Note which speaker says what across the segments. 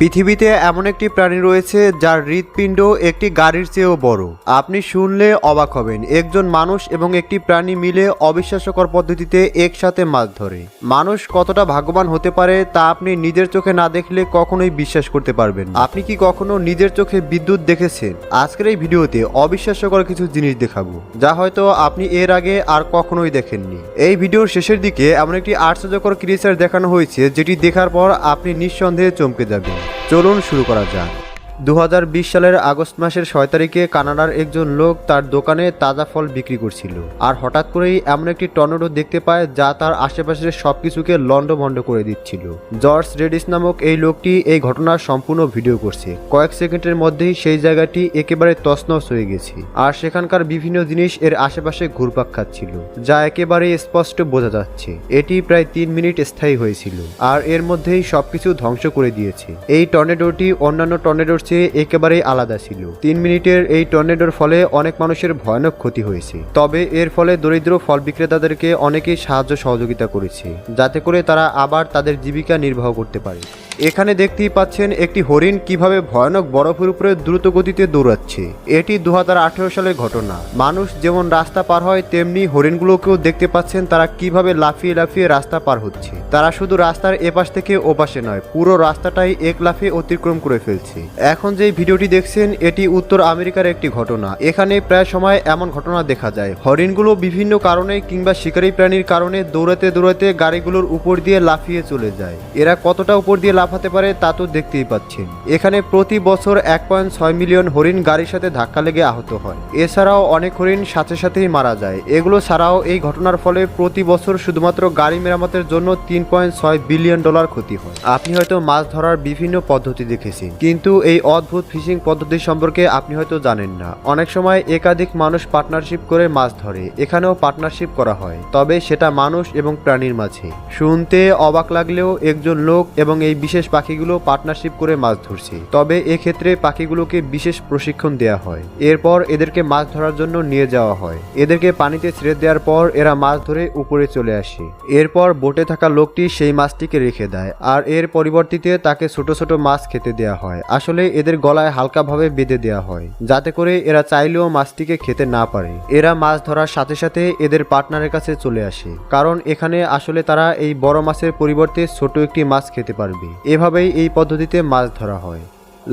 Speaker 1: পৃথিবীতে এমন একটি প্রাণী রয়েছে যার হৃৎপিণ্ড একটি গাড়ির চেয়েও বড়। আপনি শুনলে অবাক হবেন, একজন মানুষ এবং একটি প্রাণী মিলে অবিশ্বাস্যকর পদ্ধতিতে একসাথে মাছ ধরে। মানুষ কতটা ভাগ্যবান হতে পারে তা আপনি নিজের চোখে না দেখলে কখনোই বিশ্বাস করতে পারবেন আপনি কি কখনো নিজের চোখে বিদ্যুৎ দেখেছেন? আজকের এই ভিডিওতে অবিশ্বাস্যকর কিছু জিনিস দেখাবো, যা হয়তো আপনি এর আগে আর কখনোই দেখেননি। এই ভিডিওর শেষের দিকে এমন একটি আশ্চর্যকর ক্রিয়েচার দেখানো হয়েছে, যেটি দেখার পর আপনি নিঃসন্দেহে চমকে যাবেন। চলুন শুরু করা যাক। দু হাজার বিশ সালের আগস্ট মাসের ছয় তারিখে কানাডার একজন লোক তার দোকানে তাজা ফল বিক্রি করছিল। আর হঠাৎ করেই এমন একটি টর্নেডো দেখতে পায় যা তার আশেপাশের সবকিছুকে লন্ডভন্ড করে দিচ্ছিল। জর্জ রেডিস নামক এই লোকটি এই ঘটনার সম্পূর্ণ ভিডিও করছে। কয়েক সেকেন্ডের মধ্যেই সেই জায়গাটি একেবারে তছনছ হয়ে গেছে। আর সেখানকার বিভিন্ন জিনিস এর আশেপাশে ঘুরপাক খাচ্ছিল, যা একেবারে স্পষ্ট বোঝা যাচ্ছে। এটি প্রায় তিন মিনিট স্থায়ী হয়েছিল, আর এর মধ্যেই সবকিছু ধ্বংস করে দিয়েছে। এই টর্নেডোটি অন্যান্য টর্নেডোর চেয়ে একেবারেই আলাদা ছিল। তিন মিনিটের এই টর্নেডোর ফলে অনেক মানুষের ভয়ানক ক্ষতি হয়েছে। তবে এর ফলে দরিদ্র ফল বিক্রেতাদেরকে অনেকেই সাহায্য সহযোগিতা করেছে, যাতে করে তারা আবার তাদের জীবিকা নির্বাহ করতে পারে। এখানে দেখতেই পাচ্ছেন একটি হরিণ কীভাবে ভয়ানক বরফের উপরে দ্রুত গতিতে দৌড়াচ্ছে। এটি দু হাজার আঠারো সালের ঘটনা। মানুষ যেমন রাস্তা পার হয়, তেমনি হরিণগুলোকেও দেখতে পাচ্ছেন তারা কীভাবে লাফিয়ে লাফিয়ে রাস্তা পার হচ্ছে। তারা শুধু রাস্তার এপাশ থেকে ওপাশে নয়, পুরো রাস্তাটাই এক লাফে অতিক্রম করে ফেলছে। এখন যে ভিডিওটি দেখছেন, এটি উত্তর আমেরিকার একটি ঘটনা। এখানে প্রায় সময় এমন ঘটনা দেখা যায়। হরিণগুলো বিভিন্ন কারণে কিংবা শিকারী প্রাণীর কারণে দৌড়াতে দৌড়াতে গাড়িগুলোর উপর দিয়ে লাফিয়ে চলে যায়। এরা কতটা উপর দিয়ে লাফাতে পারে তা তো দেখতেই পাচ্ছেন। এখানে প্রতি বছর এক পয়েন্ট ছয় মিলিয়ন হরিণ গাড়ির সাথে ধাক্কা লেগে আহত হয়। এছাড়াও অনেক হরিণ সাথে সাথেই মারা যায়। এগুলো ছাড়াও এই ঘটনার ফলে প্রতি বছর শুধুমাত্র গাড়ি মেরামতের জন্য তিন পয়েন্ট ছয় বিলিয়ন ডলার ক্ষতি হয়। আপনি হয়তো মাছ ধরার বিভিন্ন পদ্ধতি দেখেছেন, কিন্তু এই অদ্ভুত ফিশিং পদ্ধতি সম্পর্কে আপনি হয়তো জানেন না। অনেক সময় একাধিক মানুষ পার্টনারশিপ করে মাছ ধরে। এখানেও পার্টনারশিপ করা হয়। তবে সেটা মানুষ এবং প্রাণীর মাঝে। শুনতে অবাক লাগলেও একজন লোক এবং এই বিশেষ পাখিগুলো পার্টনারশিপ করে মাছ ধরছে। তবে এক্ষেত্রে পাখিগুলোকে বিশেষ প্রশিক্ষণ দেওয়া হয়। এরপর এদেরকে মাছ ধরার জন্য নিয়ে যাওয়া হয়। এদেরকে পানিতে ছেড়ে দেওয়ার পর এরা মাছ ধরে উপরে চলে আসে। এরপর বোটে থাকা লোকটি সেই মাছটিকে রেখে দেয়। আর এর পরিবর্তিতে তাকে ছোট ছোট মাছ খেতে দেওয়া হয়। আসলে এদের গলায় হালকাভাবে বেঁধে দেওয়া হয়, যাতে করে এরা চাইলেও মাছটিকে খেতে না পারে। এরা মাছ ধরার সাথে সাথে এদের পার্টনারের কাছে চলে আসে, কারণ এখানে আসলে তারা এই বড় মাছের পরিবর্তে ছোট একটি মাছ খেতে পারবে। এভাবেই এই পদ্ধতিতে মাছ ধরা হয়।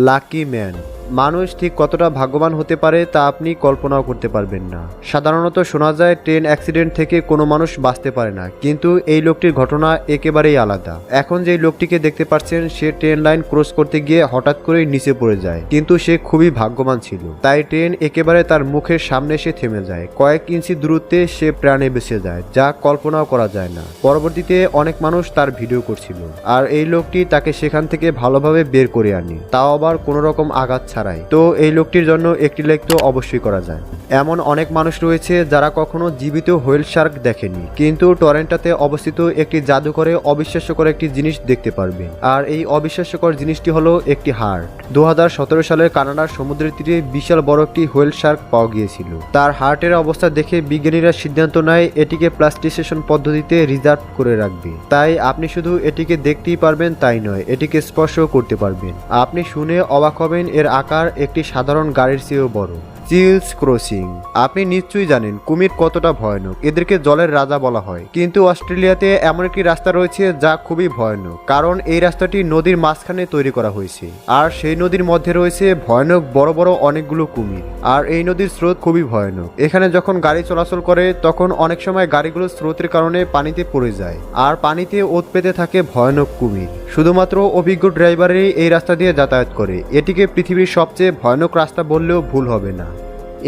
Speaker 1: লাকি ম্যান মানুষ ঠিক কতটা ভাগ্যবান হতে পারে তা আপনি কল্পনাও করতে পারবেন না। সাধারণত শোনা যায়, ট্রেন অ্যাক্সিডেন্ট থেকে কোনো মানুষ বাঁচতে পারে না, কিন্তু এই লোকটির ঘটনা একেবারেই আলাদা। এখন যেই লোকটিকে দেখতে পাচ্ছেন, সে ট্রেন লাইন ক্রস করতে গিয়ে হঠাৎ করেই নিচে পড়ে যায়, কিন্তু সে খুবই ভাগ্যবান ছিল। তাই ট্রেন একেবারে তার মুখের সামনে এসে থেমে যায়। কয়েক ইঞ্চি দূরত্বে সে প্রাণে বেঁচে যায়, যা কল্পনাও করা যায় না। পরবর্তীতে অনেক মানুষ তার ভিডিও করছিল, আর এই লোকটি তাকে সেখান থেকে ভালোভাবে বের করে আনে। তাও আবার কোনো রকম আঘাত ছাড়াই। তো এই লোকটির জন্য একটি লেখ তো অবশ্যই করা যায়। এমন অনেক মানুষ রয়েছে যারা কখনো জীবিত হোয়েল শার্ক দেখেনি, কিন্তু টরেন্টাতে অবস্থিত একটি জাদুঘরে অবিশ্বাস্যকর একটি জিনিস দেখতে পারবে। আর এই অবিশ্বাস্যকর জিনিসটি হলো একটি হার্ট দু সালের কানাডার সমুদ্রের তীরে বিশাল বড় একটি হোয়েল শার্ক পাওয়া গিয়েছিল। তার হার্টের অবস্থা দেখে বিজ্ঞানীরা সিদ্ধান্ত নেয় এটিকে প্লাস্টিসেশন পদ্ধতিতে রিজার্ভ করে রাখবে। তাই আপনি শুধু এটিকে দেখতেই পারবেন তাই নয়, এটিকে স্পর্শ করতে পারবেন। আপনি শুনে অবাক হবেন এর আকার একটি সাধারণ গাড়ির চেয়েও বড়। Chills crossing. আপনি নিশ্চয়ই জানেন, কুমির কতটা ভয়ানক। এদেরকে জলের রাজা বলা হয়। কিন্তু অস্ট্রেলিয়াতে এমন একটি রাস্তা রয়েছে যা খুবই ভয়ানক, কারণ এই রাস্তাটি নদীর মাঝখানে তৈরি করা হয়েছে। আর সেই নদীর মধ্যে রয়েছে ভয়ানক বড় বড় অনেকগুলো কুমির। আর এই নদীর স্রোত খুবই ভয়ানক। এখানে যখন গাড়ি চলাচল করে, তখন অনেক সময় গাড়িগুলো স্রোতের কারণে পানিতে পড়ে যায়। আর পানিতে ওত পেতে থাকে ভয়ানক কুমির। শুধুমাত্র অভিজ্ঞ ড্রাইভারই এই রাস্তা দিয়ে যাতায়াত করে। এটিকে পৃথিবীর সবচেয়ে ভয়ানক রাস্তা বললেও ভুল হবে না।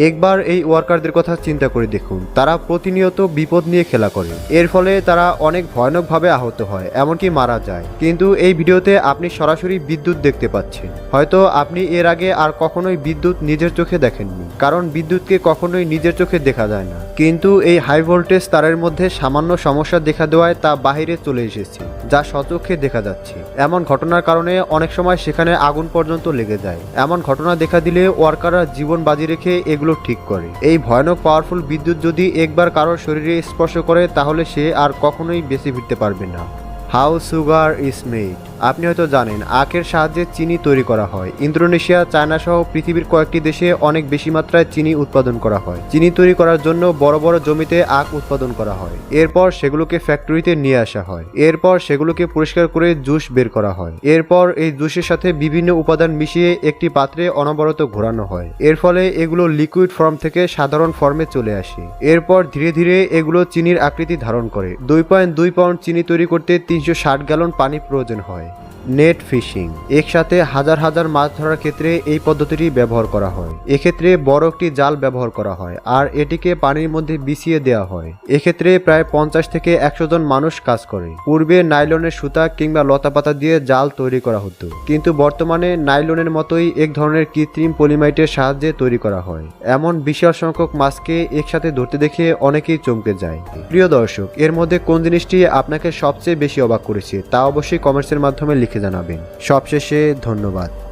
Speaker 1: একবার এই ওয়ার্কারদের কথা চিন্তা করে দেখুন। তারা প্রতিনিয়ত বিপদ নিয়ে খেলা করে। এর ফলে তারা অনেক ভয়ানকভাবে আহত হয়, এমনকি মারা যায়। কিন্তু এই ভিডিওতে আপনি সরাসরি বিদ্যুৎ দেখতে পাচ্ছেন। হয়তো আপনি এর আগে আর কখনোই বিদ্যুৎ নিজের চোখে দেখেননি, কারণ বিদ্যুৎকে কখনোই নিজের চোখে দেখা যায় না। কিন্তু এই হাই ভোল্টেজ তারের মধ্যে সামান্য সমস্যা দেখা দেওয়ায় তা বাহিরে চলে এসেছে, যা সচক্ষে দেখা যাচ্ছে। এমন ঘটনার কারণে অনেক সময় সেখানে আগুন পর্যন্ত লেগে যায়। এমন ঘটনা দেখা দিলে ওয়ার্কাররা জীবন বাজি রেখে এগুলো ঠিক করে। এই ভয়ানক পাওয়ারফুল বিদ্যুৎ যদি একবার কারোর শরীরে স্পর্শ করে, তাহলে সে আর কখনোই বেঁচে ফিরতে পারবে না। How sugar is made. আপনি হয়তো জানেন, আখের সাহায্যে চিনি তৈরি করা হয়। ইন্দোনেশিয়া, চায়না সহ পৃথিবীর কয়েকটি দেশে অনেক বেশি মাত্রায় চিনি উৎপাদন করা হয়। চিনি তৈরি করার জন্য বড় বড় জমিতে আখ উৎপাদন করা হয়। এরপর সেগুলোকে ফ্যাক্টরিতে নিয়ে আসা হয়। এরপর সেগুলোকে পরিষ্কার করে জুস বের করা হয়। এরপর এই জুসের সাথে বিভিন্ন উপাদান মিশিয়ে একটি পাত্রে অনবরত ঘোরানো হয়। এর ফলে এগুলো লিকুইড ফর্ম থেকে সাধারণ ফর্মে চলে আসে। এরপর ধীরে ধীরে এগুলো চিনির আকৃতি ধারণ করে। দুই পয়েন্ট দুই পাউন্ড চিনি তৈরি করতে তিনশো ষাট গ্যালন পানি প্রয়োজন হয়। Net fishing. একসাথে হাজার হাজার মাছ ধরার ক্ষেত্রে এই পদ্ধতিটি ব্যবহার করা হয়। এক্ষেত্রে বড় একটি জাল ব্যবহার করা হয় আর এটিকে পানির মধ্যে বিছিয়ে দেওয়া হয়। এক্ষেত্রে প্রায় পঞ্চাশ থেকে একশো জন মানুষ কাজ করে। পূর্বে নাইলনের সুতা কিংবা লতাপাতা দিয়ে জাল তৈরি করা হতো। কিন্তু বর্তমানে নাইলনের মতোই এক ধরনের কৃত্রিম পলিমাইটের সাহায্যে তৈরি করা হয়। এমন বিশাল সংখ্যক মাছকে একসাথে ধরতে দেখে অনেকেই চমকে যায়। প্রিয় দর্শক, এর মধ্যে কোন জিনিসটি আপনাকে সবচেয়ে বেশি অবাক করেছে তা অবশ্যই কমেন্টসের মাধ্যমে লিখে জানাবেন। সবশেষে ধন্যবাদ।